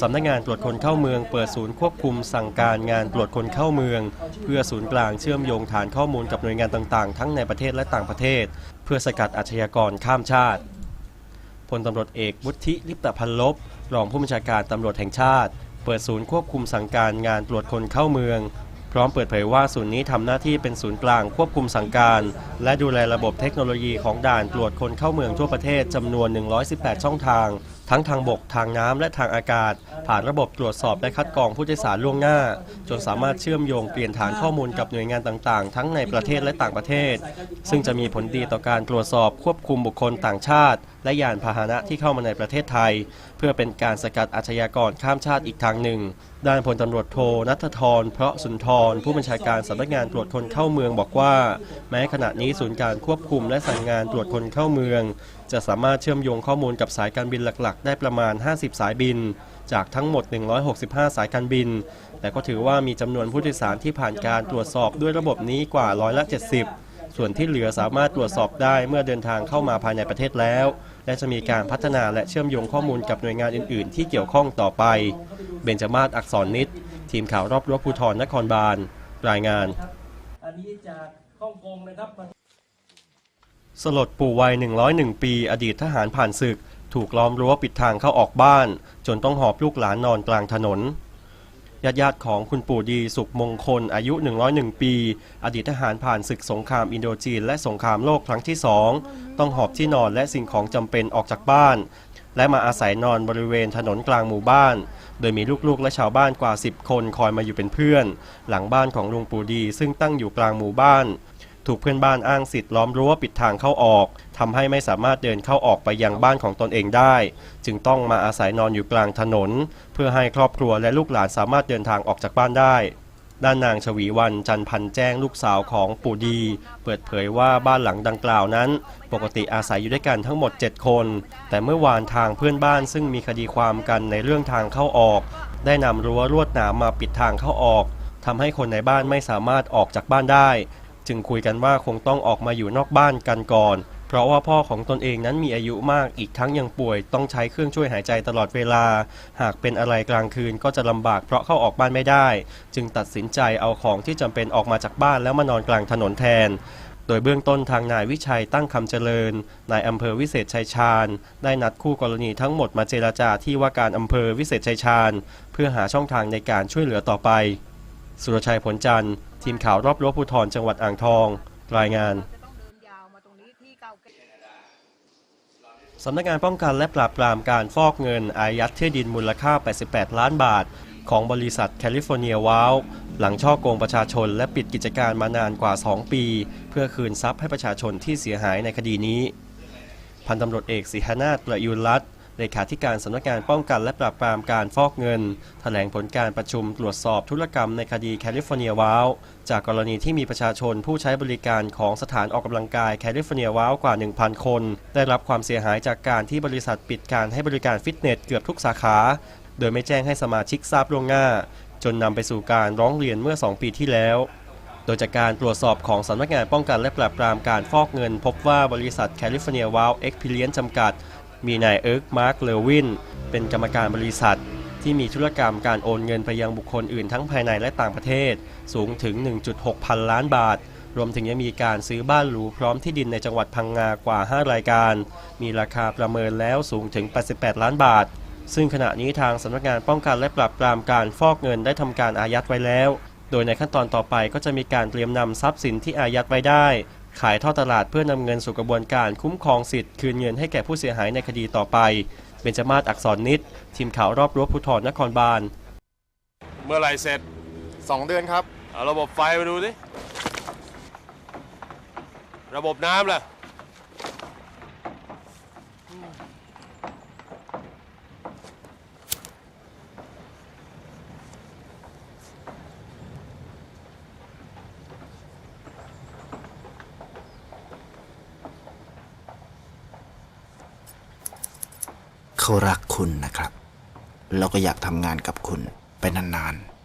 สำนักงานตรวจคนเข้าเมือง เปิดศูนย์ควบคุมสั่งการงานตรวจคนเข้าเมือง เพื่อศูนย์กลางเชื่อมโยงฐานข้อมูลกับหน่วยงานต่างๆ ทั้งในประเทศและต่างประเทศ เพื่อสกัดอาชญากรข้ามชาติพลตำรวจเอกวุฒิลิปตพันลบรองผู้บัญชาการตำรวจแห่งชาติ เปิดศูนย์ควบคุมสั่งการงานตรวจคนเข้าเมือง พร้อมเปิดเผยว่าศูนย์นี้ทำหน้าที่เป็นศูนย์กลางควบคุมสั่งการ และดูแลระบบเทคโนโลยีของด่านตรวจคนเข้าเมืองทั่วประเทศจำนวน 118 ช่องทาง ทั้งทางบกทางน้ำและทางอากาศ ผ่านระบบตรวจสอบและคัดกรองผู้โดยสารล่วงหน้า จนสามารถเชื่อมโยงเปลี่ยนฐานข้อมูลกับหน่วยงานต่างๆ ทั้งในประเทศและต่างประเทศ ซึ่งจะมีผลดีต่อการตรวจสอบควบคุมบุคคลต่างชาติ และยานพาหนะที่เข้ามาในประเทศไทย เพื่อเป็นการสกัดอาชญากรข้ามชาติอีกทางหนึ่ง ด้านพลตำรวจโทนัทธร เพราะสุนทร ผู้บัญชาการสำนักงานตรวจคนเข้าเมืองบอกว่า แม้ขณะนี้ศูนย์การควบคุมและสั่งงานตรวจคนเข้าเมือง จะสามารถเชื่อมโยงข้อมูลกับสายการบินหลักๆ ได้ประมาณ 50 สายบิน จากทั้งหมด 165 สายการบิน แต่ก็ถือว่ามีจำนวนผู้โดยสารที่ผ่านการตรวจสอบด้วยระบบนี้กว่าร้อยละ 70 ส่วนที่เหลือสามารถตรวจสอบได้เมื่อเดินทางเข้ามาภายในประเทศแล้ว และจะมีการพัฒนาและเชื่อมโยงข้อมูลกับหน่วยงานอื่น ๆ ที่เกี่ยวข้องต่อไป เบญจมาศอักษรนิตทีมข่าวรอบรั้วภูธรนครบาลรายงาน อันนี้จากฮ่องกงนะครับ สลดปู่วัย 101 ปี อดีตทหารผ่านศึก ถูกล้อมรั้วปิดทางเข้าออกบ้าน จนต้องหอบลูกหลานนอนกลางถนนญาติญาติๆของคุณปู่ดีสุขมงคลอายุ 101 ปี อดีตทหารผ่านศึกสงครามอินโดจีน และสงครามโลกครั้งที่สองต้องหอบที่นอนและสิ่งของจำเป็นออกจากบ้าน และมาอาศัยนอนบริเวณถนนกลางหมู่บ้าน โดยมีลูกๆและชาวบ้านกว่า 10 คนคอยมาอยู่เป็นเพื่อน หลังบ้านของลุงปู่ดีซึ่งตั้งอยู่กลางหมู่บ้าน ถูกเพื่อนบ้านอ้างสิทธิ์ล้อมรั้วปิดทางเข้าออกทำให้ไม่สามารถเดินเข้าออกไปยังบ้านของตนเองได้ จึงต้องมาอาศัยนอนอยู่กลางถนน เพื่อให้ครอบครัวและลูกหลานสามารถเดินทางออกจากบ้านได้ด้านนางชวีวันจันพันแจ้งลูกสาวของปู่ดี เปิดเผยว่าบ้านหลังดังกล่าวนั้น ปกติอาศัยอยู่ด้วยกันทั้งหมด 7 คน แต่เมื่อวานทางเพื่อนบ้านซึ่งมีคดีความกันในเรื่องทางเข้าออก ได้นำรั้วลวดหนามมาปิดทางเข้าออกทำให้คนในบ้านไม่สามารถออกจากบ้านได้ จึงคุยกันว่าคงต้องออกมาอยู่นอกบ้านกันก่อน เพราะว่าพ่อของตนเองนั้นมีอายุมากอีกทั้งยังป่วยต้องใช้เครื่องช่วยหายใจตลอดเวลา หากเป็นอะไรกลางคืนก็จะลำบากเพราะเข้าออกบ้านไม่ได้ จึงตัดสินใจเอาของที่จำเป็นออกมาจากบ้านแล้วมานอนกลางถนนแทนโดยเบื้องต้นทางนายวิชัยตั้งคำเจริญ นายอำเภอวิเศษชัยชาญ ได้นัดคู่กรณีทั้งหมดมาเจราจาที่ว่าการอำเภอวิเศษชัยชาญ เพื่อหาช่องทางในการช่วยเหลือต่อไป สุรชัยผลจันทร์ทีมข่าวรอบรั้วภูธรจังหวัดอ่างทอง รายงานสำนักงานป้องกันและปราบปรามการฟอกเงินอายัดที่ดินมูลค่า 88 ล้านบาท ของบริษัทแคลิฟอร์เนียวาลหลังช่อโกงประชาชนและปิดกิจการมานานกว่า 2 ปี เพื่อคืนทรัพย์ให้ประชาชนที่เสียหายในคดีนี้ พันตำรวจเอกศิหนาถประยุรรัตน์ เลขาธิการสำนักงานป้องกันและปราบปรามการฟอกเงิน แถลงผลการประชุมตรวจสอบธุรกรรมในคดีแคลิฟอร์เนียวาลจากกรณีที่มีประชาชนผู้ใช้บริการของสถานออกกำลังกายแคลิฟอร์เนียวาลกว่า 1,000 คน ได้รับความเสียหายจากการที่บริษัทปิดการให้บริการฟิตเนสเกือบทุกสาขา โดยไม่แจ้งให้สมาชิกทราบล่วงหน้า จนนำไปสู่การร้องเรียนเมื่อ 2 ปีที่แล้วโดยจากการตรวจสอบของสำนักงานป้องกันและปราบปรามการฟอกเงิน พบว่าบริษัทแคลิฟอร์เนียวาลเอ็กเพลียนจำกัด มีนายเอิร์กมาร์คเลวิน เป็นกรรมการบริษัท ที่มีธุรกรรมการโอนเงินไปยังบุคคลอื่นทั้งภายในและต่างประเทศ สูงถึง 1.6 พันล้านบาท รวมถึงยังมีการซื้อบ้านหรูพร้อมที่ดินในจังหวัดพังงากว่า 5 รายการ มีราคาประเมินแล้วสูงถึง 88 ล้านบาท ซึ่งขณะนี้ทางสำนักงานป้องกันและปราบปรามการฟอกเงินได้ทำการอายัดไว้แล้ว โดยในขั้นตอนต่อไปก็จะมีการเตรียมนำทรัพย์สินที่อายัดไว้ได้ ขายท่อตลาดเพื่อนำเงินสู่กระบวนการคุ้มครองสิทธิ์คืนเงินให้แก่ผู้เสียหายในคดีต่อไปเบญจมาศอักษรนิดทีมข่าวรอบรั้วภูธรนครบาล เมื่อไหรเสร็จ 2 เดือนครับ เอาระบบไฟมาดูสิระบบน้ำล่ะ เขารักคุณนะครับ แล้วก็อยากทำงานกับคุณไปนานๆ